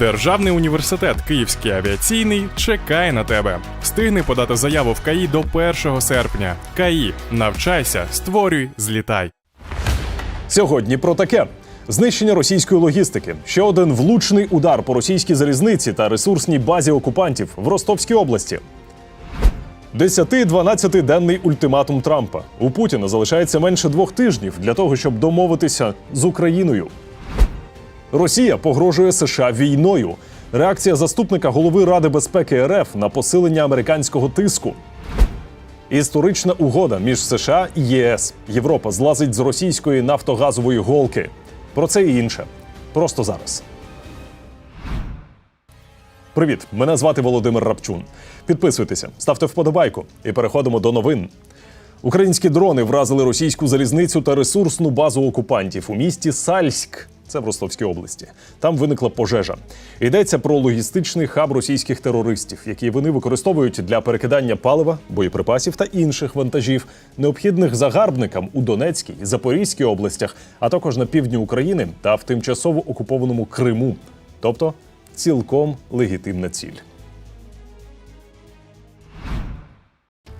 Державний університет Київський авіаційний чекає на тебе. Встигни подати заяву в КАІ до 1 серпня. КАІ. Навчайся, створюй, злітай. Сьогодні про таке. Знищення російської логістики, ще один влучний удар по російській залізниці та ресурсній базі окупантів в Ростовській області. 10-12 денний ультиматум Трампа. У Путіна залишається менше двох тижнів для того, щоб домовитися з Україною. Росія погрожує США війною. Реакція заступника голови Ради безпеки РФ на посилення американського тиску. Історична угода між США і ЄС. Європа злазить з російської нафтогазової голки. Про це і інше. Просто зараз. Привіт, мене звати Володимир Рапчун. Підписуйтеся, ставте вподобайку і переходимо до новин. Українські дрони вразили російську залізницю та ресурсну базу окупантів у місті Сальськ. Це в Ростовській області. Там виникла пожежа. Йдеться про логістичний хаб російських терористів, який вони використовують для перекидання палива, боєприпасів та інших вантажів, необхідних загарбникам у Донецькій, Запорізькій областях, а також на півдні України та в тимчасово окупованому Криму. Тобто цілком легітимна ціль.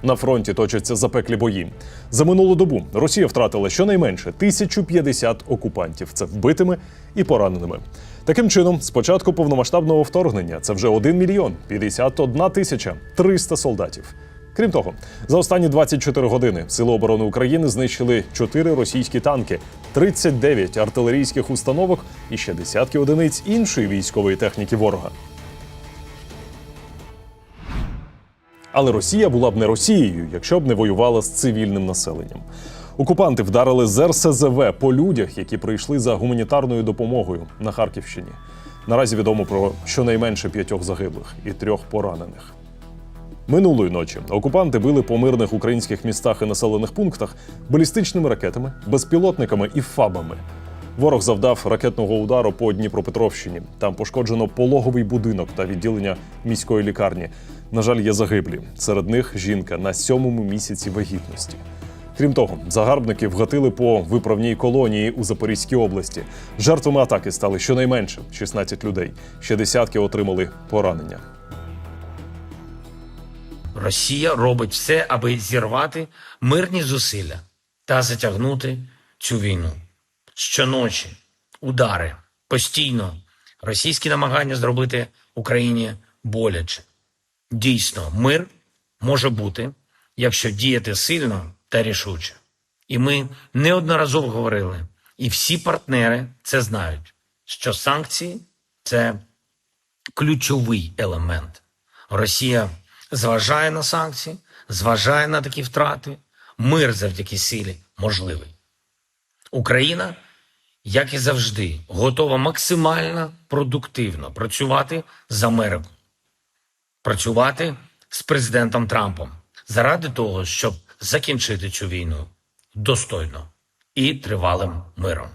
На фронті точаться запеклі бої. За минулу добу Росія втратила щонайменше 1050 окупантів. Це вбитими і пораненими. Таким чином, з початку повномасштабного вторгнення це вже 1 мільйон 51 тисяча 300 солдатів. Крім того, за останні 24 години Сили оборони України знищили 4 російські танки, 39 артилерійських установок і ще десятки одиниць іншої військової техніки ворога. Але Росія була б не Росією, якщо б не воювала з цивільним населенням. Окупанти вдарили з РСЗВ по людях, які прийшли за гуманітарною допомогою на Харківщині. Наразі відомо про щонайменше п'ятьох загиблих і трьох поранених. Минулої ночі окупанти били по мирних українських містах і населених пунктах балістичними ракетами, безпілотниками і фабами. Ворог завдав ракетного удару по Дніпропетровщині. Там пошкоджено пологовий будинок та відділення міської лікарні. На жаль, є загиблі. Серед них жінка на сьомому місяці вагітності. Крім того, загарбники вгатили по виправній колонії у Запорізькій області. Жертвами атаки стали щонайменше 16 людей. Ще десятки отримали поранення. Росія робить все, аби зірвати мирні зусилля та затягнути цю війну. Щоночі удари постійно російські намагання зробити Україні боляче. Дійсно, мир може бути, якщо діяти сильно та рішуче. І ми неодноразово говорили, і всі партнери це знають, що санкції це ключовий елемент. Росія зважає на санкції, зважає на такі втрати. Мир завдяки силі можливий. Україна, як і завжди, готова максимально продуктивно працювати з Америкою, працювати з президентом Трампом заради того, щоб закінчити цю війну достойно і тривалим миром.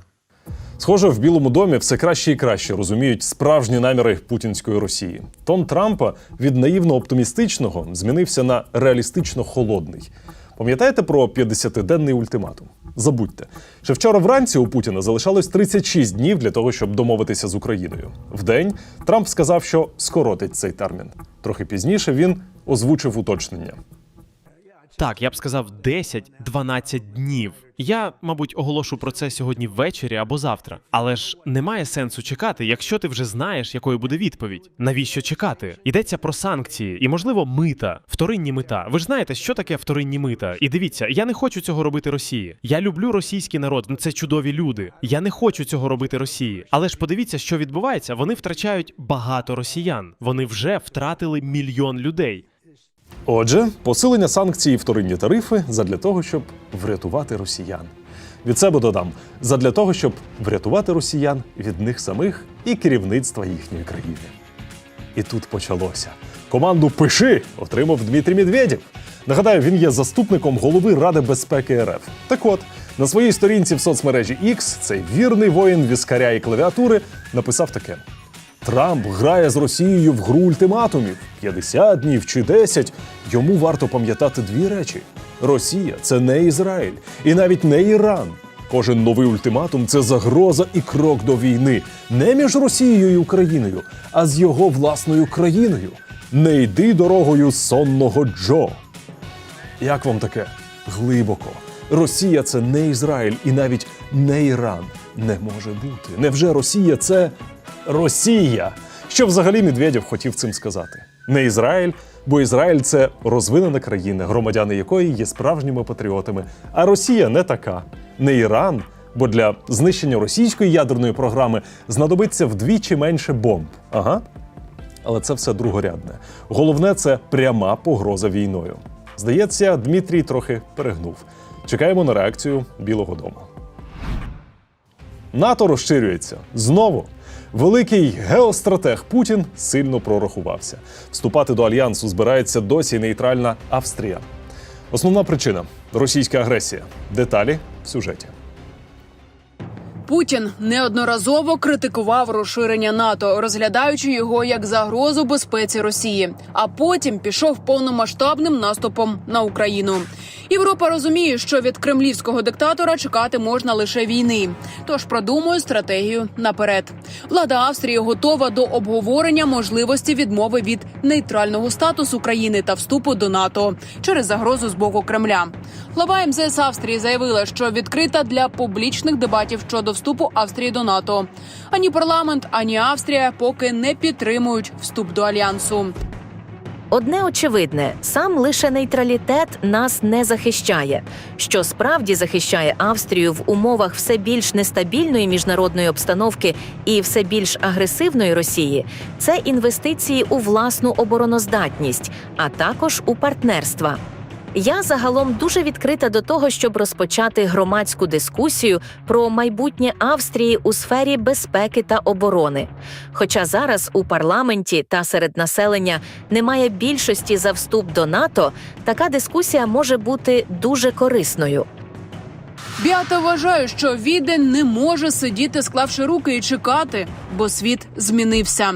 Схоже, в Білому домі все краще і краще розуміють справжні наміри путінської Росії. Тон Трампа від наївно оптимістичного змінився на реалістично холодний. Пам'ятаєте про 50-денний ультиматум? Забудьте, ще вчора вранці у Путіна залишалось 36 днів для того, щоб домовитися з Україною. Вдень Трамп сказав, що скоротить цей термін. Трохи пізніше він озвучив уточнення. Так, я б сказав 10-12 днів. Я, мабуть, оголошу про це сьогодні ввечері або завтра. Але ж немає сенсу чекати, якщо ти вже знаєш, якою буде відповідь. Навіщо чекати? Йдеться про санкції і, можливо, мита, вторинні мита. Ви ж знаєте, що таке вторинні мита? І дивіться, я не хочу цього робити Росії. Я люблю російський народ. ну Це чудові люди. Я не хочу цього робити Росії. Але ж подивіться, що відбувається. Вони втрачають багато росіян. Вони вже втратили мільйон людей. Отже, посилення санкцій і вторинні тарифи задля того, щоб врятувати росіян. Від себе додам задля того, щоб врятувати росіян від них самих і керівництва їхньої країни. І тут почалося. Команду Пиши отримав Дмитрій Медведєв. Нагадаю, він є заступником голови Ради безпеки РФ. Так от, на своїй сторінці в соцмережі X цей вірний воїн віскаря і клавіатури написав таке: Трамп грає з Росією в гру ультиматумів 50 днів чи 10. Йому варто пам'ятати дві речі: Росія це не Ізраїль і навіть не Іран. Кожен новий ультиматум це загроза і крок до війни не між Росією і Україною, а з його власною країною. Не йди дорогою сонного Джо. Як вам таке? Глибоко. Росія це не Ізраїль і навіть не Іран. Не може бути. Невже Росія це Росія? Що взагалі Медведєв хотів цим сказати? Не Ізраїль, бо Ізраїль це розвинена країна, громадяни якої є справжніми патріотами. А Росія не така. Не Іран, бо для знищення російської ядерної програми знадобиться вдвічі менше бомб. Ага. Але це все другорядне. Головне це пряма погроза війною. Здається, Дмитрій трохи перегнув. Чекаємо на реакцію Білого Дому. НАТО розширюється знову. Великий геостратег Путін сильно прорахувався. Вступати до альянсу збирається досі нейтральна Австрія. Основна причина російська агресія. Деталі в сюжеті. Путін неодноразово критикував розширення НАТО, розглядаючи його як загрозу безпеці Росії. А потім пішов повномасштабним наступом на Україну. Європа розуміє, що від кремлівського диктатора чекати можна лише війни. Тож продумує стратегію наперед. Влада Австрії готова до обговорення можливості відмови від нейтрального статусу країни та вступу до НАТО через загрозу з боку Кремля. Глава МЗС Австрії заявила, що відкрита для публічних дебатів щодо вступу Австрії до НАТО. Ані парламент, ані Австрія поки не підтримують вступ до альянсу. Одне очевидне, сам лише нейтралітет нас не захищає. Що справді захищає Австрію в умовах все більш нестабільної міжнародної обстановки і все більш агресивної Росії, це інвестиції у власну обороноздатність, а також у партнерства. Я загалом дуже відкрита до того, щоб розпочати громадську дискусію про майбутнє Австрії у сфері безпеки та оборони. Хоча зараз у парламенті та серед населення немає більшості за вступ до НАТО, така дискусія може бути дуже корисною. Біата вважає, що Віден не може сидіти, склавши руки і чекати, бо світ змінився.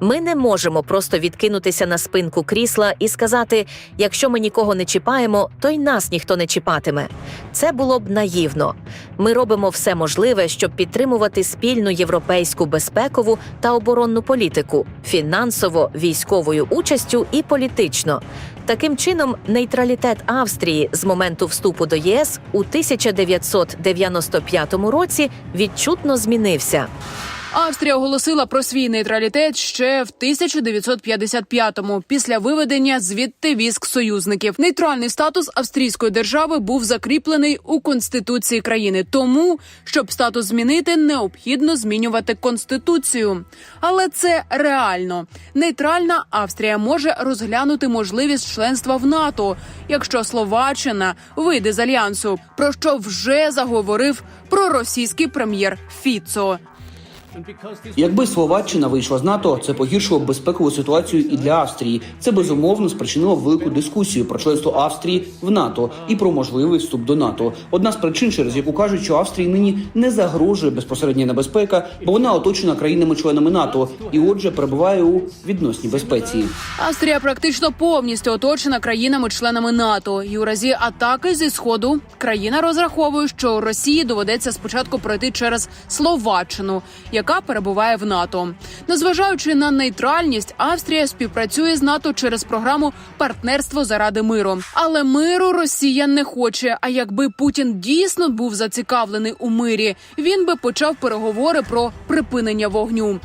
Ми не можемо просто відкинутися на спинку крісла і сказати: якщо ми нікого не чіпаємо, то й нас ніхто не чіпатиме. Це було б наївно. Ми робимо все можливе, щоб підтримувати спільну європейську безпекову та оборонну політику, фінансово, військовою участю і політично. Таким чином, нейтралітет Австрії з моменту вступу до ЄС у 1995 році відчутно змінився. Австрія оголосила про свій нейтралітет ще в 1955-му, після виведення звідти військ союзників. Нейтральний статус австрійської держави був закріплений у конституції країни. Тому, щоб статус змінити, необхідно змінювати конституцію. Але це реально. Нейтральна Австрія може розглянути можливість членства в НАТО, якщо Словаччина вийде з альянсу, про що вже заговорив проросійський прем'єр Фіцо. Якби Словаччина вийшла з НАТО, це погіршило безпекову ситуацію і для Австрії. Це безумовно спричинило велику дискусію про членство Австрії в НАТО і про можливий вступ до НАТО. Одна з причин, через яку кажуть, що Австрії нині не загрожує безпосередня небезпека, бо вона оточена країнами-членами НАТО і, отже, перебуває у відносній безпеці. Австрія практично повністю оточена країнами-членами НАТО. І у разі атаки зі сходу країна розраховує, що Росії доведеться спочатку пройти через Словаччину, яка перебуває в НАТО. Незважаючи на нейтральність, Австрія співпрацює з НАТО через програму партнерство заради миру. Але миру Росія не хоче. А якби Путін дійсно був зацікавлений у мирі, він би почав переговори про припинення вогню.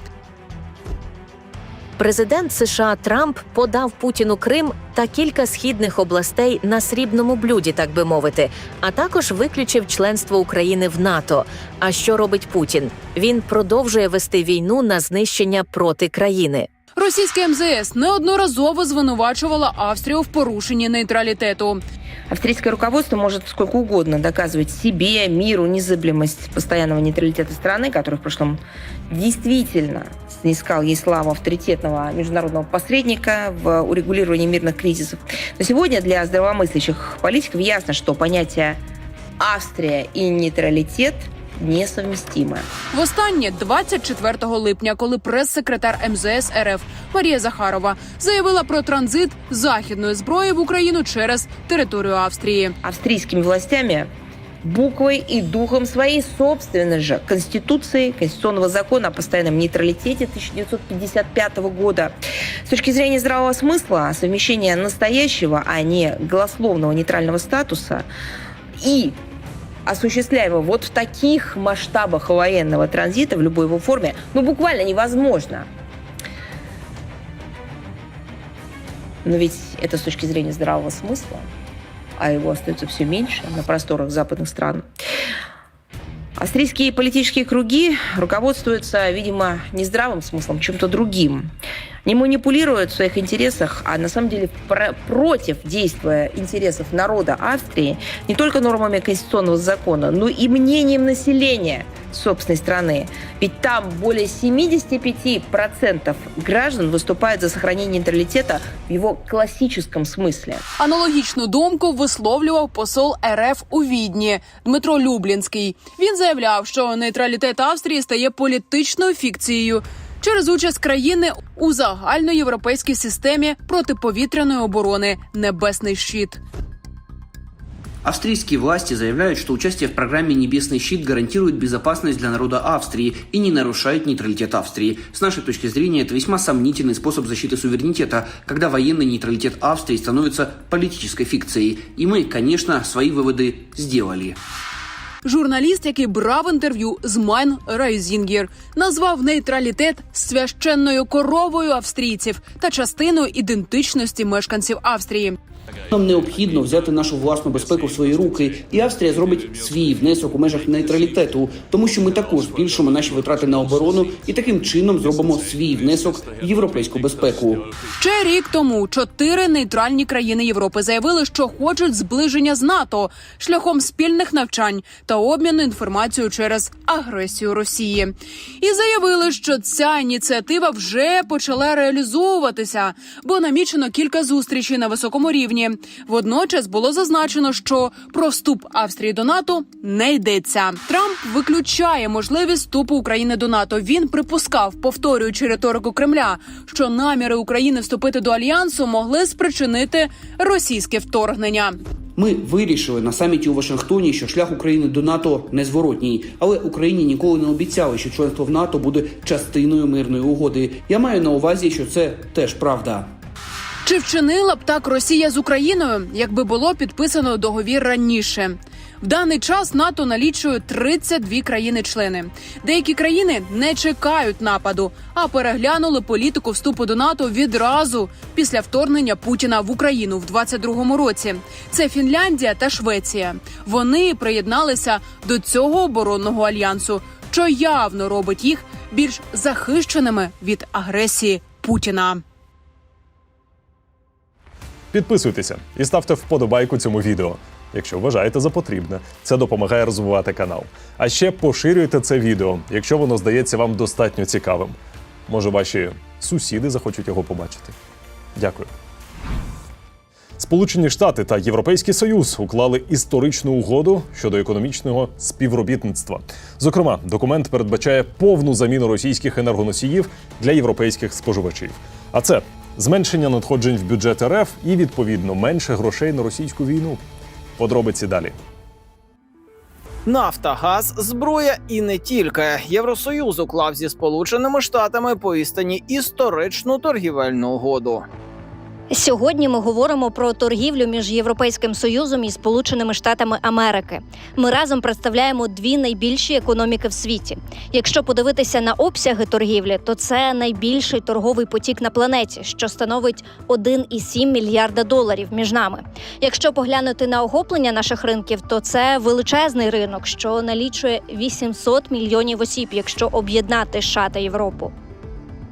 Президент США Трамп подав Путіну Крим та кілька східних областей на срібному блюді, так би мовити, а також виключив членство України в НАТО. А що робить Путін? Він продовжує вести війну на знищення проти країни. Російське МЗС неодноразово звинувачувала Австрію в порушенні нейтралітету. Австрийское руководство может сколько угодно доказывать себе, миру, незыблемость постоянного нейтралитета страны, который в прошлом действительно снискал ей славу авторитетного международного посредника в урегулировании мирных кризисов. Но сегодня для здравомыслящих политиков ясно, что понятие Австрия и нейтралитет несовместимы. Востаннє 24 липня, коли прес-секретар МЗС РФ Марія Захарова заявила про транзит західної зброї в Україну через територію Австрії. Австрийскими властями буквой и духом своей собственной же Конституции, Конституционного закона о постоянном нейтралитете 1955 года. С точки зрения здравого смысла, совмещение настоящего, а не голословного нейтрального статуса и осуществляемого вот в таких масштабах военного транзита в любой его форме, ну буквально невозможно. Но ведь это с точки зрения здравого смысла, а его остается все меньше на просторах западных стран. Австрийские политические круги руководствуются, видимо, не здравым смыслом, чем-то другим. Не манипулируют в своих интересах, а на самом деле про- против действия интересов народа Австрии не только нормами конституционного закона, но и мнением населения собственной страны. Ведь там более 75% граждан выступают за сохранение нейтралитета в его классическом смысле. Аналогічну думку висловлював посол РФ у Відні Дмитро Люблінський. Він заявляв, що нейтралітет Австрії стає політичною фікцією через участь країни у загальноєвропейській системі протиповітряної оборони Небесний щит. Австрийские власти заявляют, что участие в программе «Небесный щит» гарантирует безопасность для народа Австрии и не нарушает нейтралитет Австрии. С нашей точки зрения, это весьма сомнительный способ защиты суверенитета, когда военный нейтралитет Австрии становится политической фикцией. И мы, конечно, свои выводы сделали. Журналіст, який брав інтерв'ю з Майн Райзінгер, назвав нейтралітет священною коровою австрійців та частиною ідентичності мешканців Австрії. Нам необхідно взяти нашу власну безпеку в свої руки, і Австрія зробить свій внесок у межах нейтралітету, тому що ми також збільшимо наші витрати на оборону і таким чином зробимо свій внесок в європейську безпеку. Ще рік тому чотири нейтральні країни Європи заявили, що хочуть зближення з НАТО шляхом спільних навчань та обміну інформацією через агресію Росії. І заявили, що ця ініціатива вже почала реалізовуватися, бо намічено кілька зустрічей на високому рівні. Водночас було зазначено, що про вступ Австрії до НАТО не йдеться. Трамп виключає можливість вступу України до НАТО. Він припускав, повторюючи риторику Кремля, що наміри України вступити до альянсу могли спричинити російське вторгнення. Ми вирішили на саміті у Вашингтоні, що шлях України до НАТО незворотній, але Україні ніколи не обіцяли, що членство в НАТО буде частиною мирної угоди. Я маю на увазі, що це теж правда. Чи вчинила б так Росія з Україною, якби було підписано договір раніше? В даний час НАТО налічує 32 країни-члени. Деякі країни не чекають нападу, а переглянули політику вступу до НАТО відразу після вторгнення Путіна в Україну в 22-му році. Це Фінляндія та Швеція. Вони приєдналися до цього оборонного альянсу, що явно робить їх більш захищеними від агресії Путіна. Підписуйтеся і ставте вподобайку цьому відео, якщо вважаєте за потрібне. Це допомагає розвивати канал. А ще поширюйте це відео, якщо воно здається вам достатньо цікавим. Може, ваші сусіди захочуть його побачити. Дякую. Сполучені Штати та Європейський Союз уклали історичну угоду щодо економічного співробітництва. Зокрема, документ передбачає повну заміну російських енергоносіїв для європейських споживачів. А це зменшення надходжень в бюджет РФ і відповідно менше грошей на російську війну. Подробиці далі. Нафта, газ, зброя і не тільки Євросоюз уклав зі Сполученими Штатами по істині історичну торгівельну угоду. Сьогодні ми говоримо про торгівлю між Європейським Союзом і Сполученими Штатами Америки. Ми разом представляємо дві найбільші економіки в світі. Якщо подивитися на обсяги торгівлі, то це найбільший торговий потік на планеті, що становить 1,7 мільярда доларів між нами. Якщо поглянути на охоплення наших ринків, то це величезний ринок, що налічує 800 мільйонів осіб, якщо об'єднати США та Європу.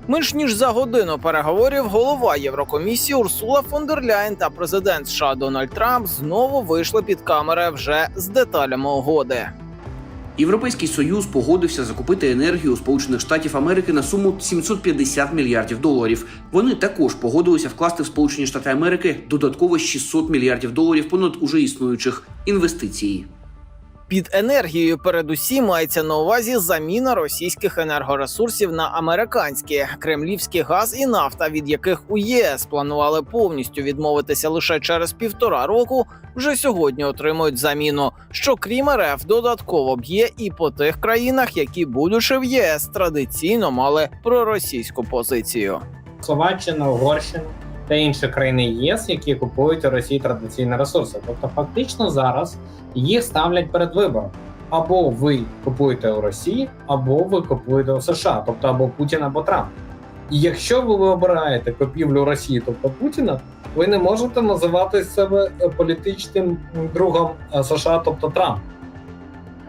Менш ніж за годину переговорів голова Єврокомісії Урсула фон дер Ляйн та президент США Дональд Трамп знову вийшли під камери вже з деталями угоди. Європейський союз погодився закупити енергію у Сполучених Штатів Америки на суму 750 мільярдів доларів. Вони також погодилися вкласти в Сполучені Штати Америки додатково 600 мільярдів доларів понад уже існуючих інвестицій. Під енергією передусім мається на увазі заміна російських енергоресурсів на американські кремлівський газ і нафта, від яких у ЄС планували повністю відмовитися лише через півтора року, вже сьогодні отримують заміну. Що крім РФ, додатково б'є і по тих країнах, які, будучи в ЄС, традиційно мали проросійську позицію. Словаччина, Угорщина та інші країни ЄС, які купують у Росії традиційні ресурси. Тобто, фактично зараз їх ставлять перед вибором. Або ви купуєте у Росії, або ви купуєте у США, тобто або Путін, або Трамп. І якщо ви обираєте купівлю Росії, тобто Путіна, ви не можете називати себе е, політичним другом е, США, тобто Трамп.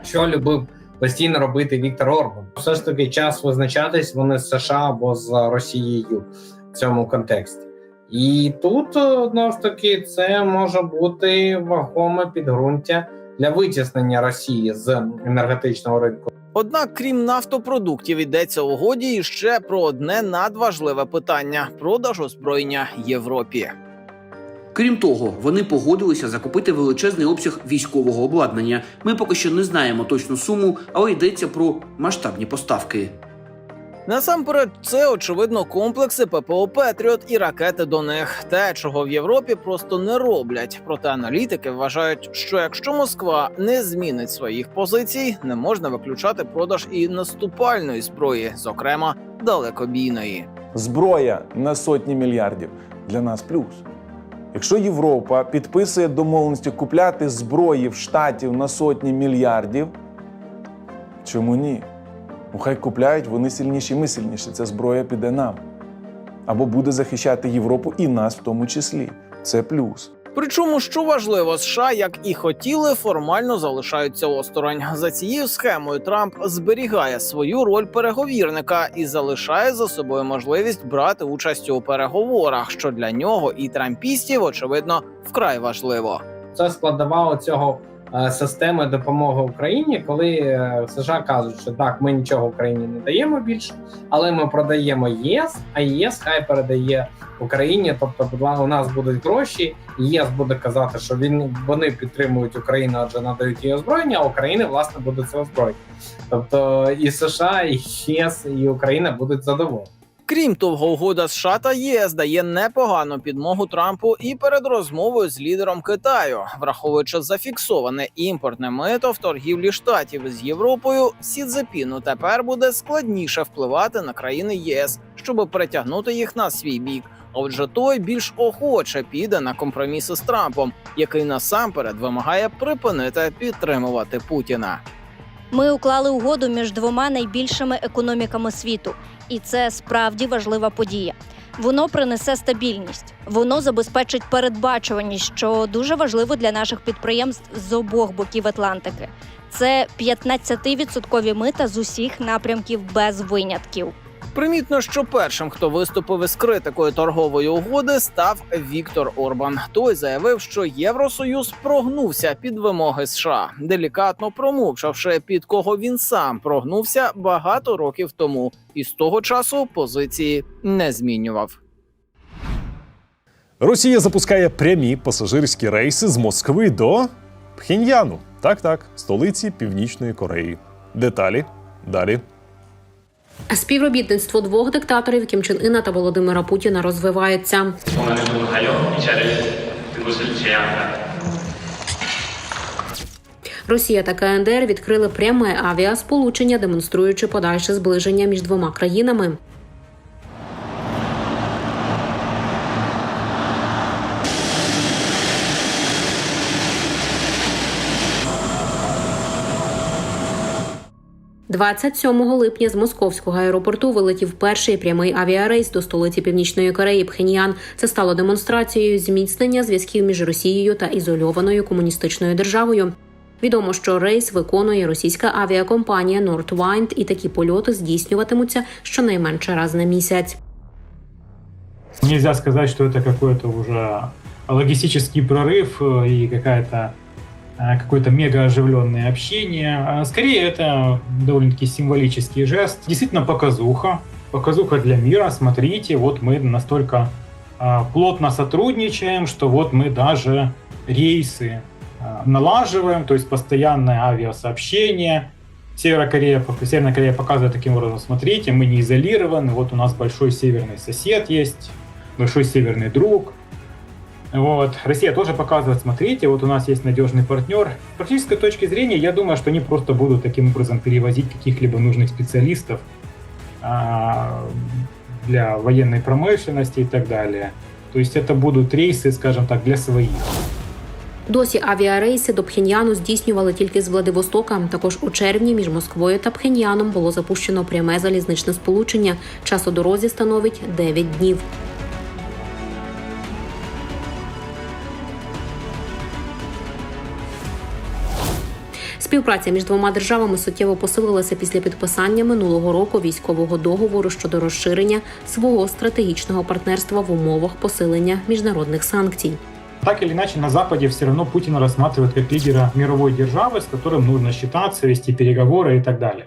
Що любив постійно робити Віктор Орбан. Все ж таки час визначатись вони з США або з Росією в цьому контексті. І тут е, знову ж таки це може бути вагоме підґрунтя для витіснення Росії з енергетичного ринку. Однак, крім нафтопродуктів, йдеться у угоді ще про одне надважливе питання продаж озброєння Європі. Крім того, вони погодилися закупити величезний обсяг військового обладнання. Ми поки що не знаємо точну суму, але йдеться про масштабні поставки. Насамперед, це очевидно комплекси ППО Петріот і ракети до них, те, чого в Європі просто не роблять. Проте аналітики вважають, що якщо Москва не змінить своїх позицій, не можна виключати продаж і наступальної зброї, зокрема далекобійної. зброя на сотні мільярдів для нас плюс. Якщо Європа підписує домовленості купляти зброї в штатів на сотні мільярдів, чому ні? Ну хай купляють, вони сильніші, ми сильніші. Ця зброя піде нам. Або буде захищати Європу і нас в тому числі. Це плюс. Причому, що важливо, США, як і хотіли, формально залишаються осторонь. За цією схемою Трамп зберігає свою роль переговірника і залишає за собою можливість брати участь у переговорах, що для нього і трампістів, очевидно, вкрай важливо. Це складова цього системи допомоги Україні, коли е, США кажуть, що так, ми нічого Україні не даємо більше, але ми продаємо ЄС, а ЄС хай передає Україні. Тобто, у нас будуть гроші. ЄС буде казати, що він вони підтримують Україну, адже надають їй озброєння, а Україна власне буде це озброєння. Тобто і США, і ЄС, і Україна будуть задоволені. Крім того, угода США та ЄС дає непогану підмогу Трампу і перед розмовою з лідером Китаю, враховуючи зафіксоване імпортне мито в торгівлі штатів з Європою, Сі Цзепіну тепер буде складніше впливати на країни ЄС, щоб притягнути їх на свій бік. Отже, той більш охоче піде на компроміси з Трампом, який насамперед вимагає припинити підтримувати Путіна. Ми уклали угоду між двома найбільшими економіками світу, і це справді важлива подія. Воно принесе стабільність, воно забезпечить передбачуваність, що дуже важливо для наших підприємств з обох боків Атлантики. Це 15% мита з усіх напрямків без винятків. Примітно, що першим, хто виступив із критикою торгової угоди, став Віктор Орбан. Той заявив, що Євросоюз прогнувся під вимоги США, делікатно промовчавши, під кого він сам прогнувся багато років тому, і з того часу позиції не змінював. Росія запускає прямі пасажирські рейси з Москви до Пхеньяну. Так, так, столиці Північної Кореї. Деталі далі. Співробітництво двох диктаторів Кім Чен Іна та Володимира Путіна розвивається. Росія та КНДР відкрили пряме авіасполучення, демонструючи подальше зближення між двома країнами. – 27 липня з московського аеропорту вилетів перший прямий авіарейс до столиці Північної Кореї Пхеньян. Це стало демонстрацією зміцнення зв'язків між Росією та ізольованою комуністичною державою. Відомо, що рейс виконує російська авіакомпанія Nordwind, і такі польоти здійснюватимуться щонайменше раз на місяць. Нельзя сказать, что это какой-то уже логистический прорыв э, и какая-то э, какое-то мега оживленное общение. А Скорее, это довольно-таки символический жест. Действительно показуха. Показуха для мира. Смотрите, вот мы настолько а, плотно сотрудничаем, что вот мы даже рейсы налаживаем, то есть постоянное авиасообщение. Северная Корея, Северная Корея показывает таким образом, смотрите, мы не изолированы, вот у нас большой северный сосед есть, большой северный друг. Вот. Россия тоже показывает, смотрите, вот у нас есть надежный партнер. С практической точки зрения, я думаю, что они просто будут таким образом перевозить каких-либо нужных специалистов а, для военной промышленности и так далее. То есть это будут рейсы, скажем так, для своих. Досі авіарейси до Пхеньяну здійснювали тільки з Владивостока. Також у червні між Москвою та Пхеньяном було запущено пряме залізничне сполучення. Час у дорозі становить 9 днів. Співпраця між двома державами суттєво посилилася після підписання минулого року військового договору щодо розширення свого стратегічного партнерства в умовах посилення міжнародних санкцій. Так или иначе, на Западе все равно Путина рассматривают как лидера мировой державы, с которым нужно считаться, вести переговоры и так далее.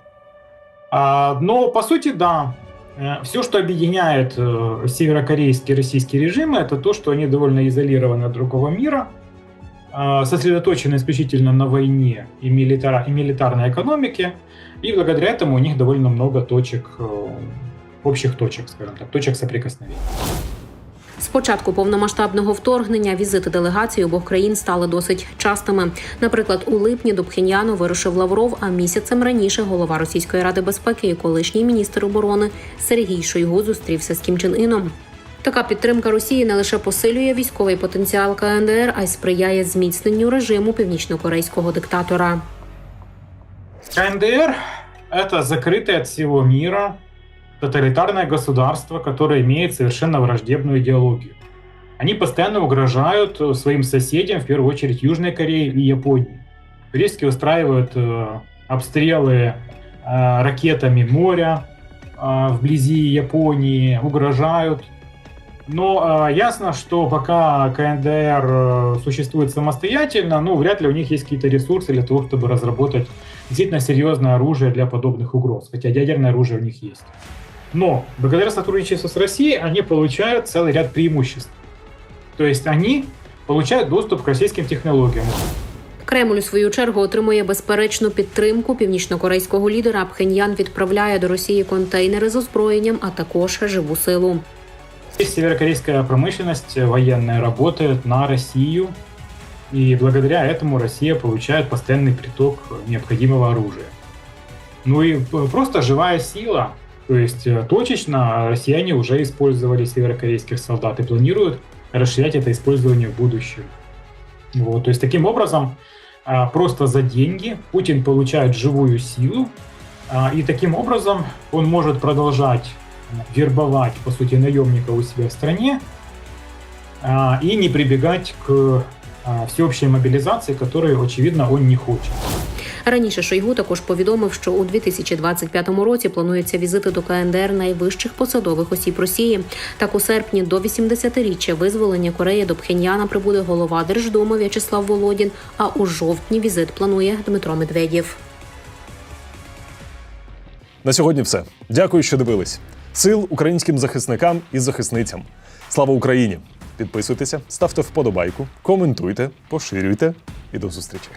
А, но, по сути, да, все, что объединяет э, северокорейские и российские режимы, это то, что они довольно изолированы от другого мира, э, сосредоточены исключительно на войне и, милитара, и милитарной экономике, и благодаря этому у них довольно много точек, э, общих точек, скажем так, точек соприкосновения. З початку повномасштабного вторгнення візити делегацій обох країн стали досить частими. Наприклад, у липні до Пхеньяну вирушив Лавров, а місяцем раніше голова Російської ради безпеки і колишній міністр оборони Сергій Шойгу зустрівся з Кім Чен Іном. Така підтримка Росії не лише посилює військовий потенціал КНДР, а й сприяє зміцненню режиму північнокорейського диктатора. КНДР — это закрытое от всего мира тоталитарное государство, которое имеет совершенно враждебную идеологию. Они постоянно угрожают э, своим соседям, в первую очередь Южной Корее и Японии. Периодически устраивают э, обстрелы э, ракетами моря э, вблизи Японии, угрожают. Но э, ясно, что пока КНДР э, существует самостоятельно, ну, вряд ли у них есть какие-то ресурсы для того, чтобы разработать действительно серьезное оружие для подобных угроз, хотя ядерное оружие у них есть. Но благодаря сотрудничеству с Россией они получают целый ряд преимуществ. То есть они получают доступ к российским технологиям. Кремль у свою чергу отримує безперечну підтримку північнокорейського лідера. Пхеньян відправляє до Росії контейнери з озброєнням, а також живу силу. Северокорейская промышленность военная работает на Россию, и благодаря этому Россия получает постоянный приток необходимого оружия. Ну и п- просто живая сила, то есть э, точечно россияне уже использовали северокорейских солдат и планируют расширять это использование в будущем. Вот, то есть таким образом а, просто за деньги Путин получает живую силу, а, и таким образом он может продолжать вербовать, по сути, наемников у себя в стране а, и не прибегать к а, всеобщей мобилизации, которую, очевидно, он не хочет. Раніше Шойгу також повідомив, що у 2025 році планується візити до КНДР найвищих посадових осіб Росії. Так у серпні до 80-річчя визволення Кореї до Пхеньяна прибуде голова Держдуми В'ячеслав Володін. А у жовтні візит планує Дмитро Медведєв. На сьогодні все. Дякую, що дивились. Сил українським захисникам і захисницям. Слава Україні! Підписуйтеся, ставте вподобайку, коментуйте, поширюйте і до зустрічі.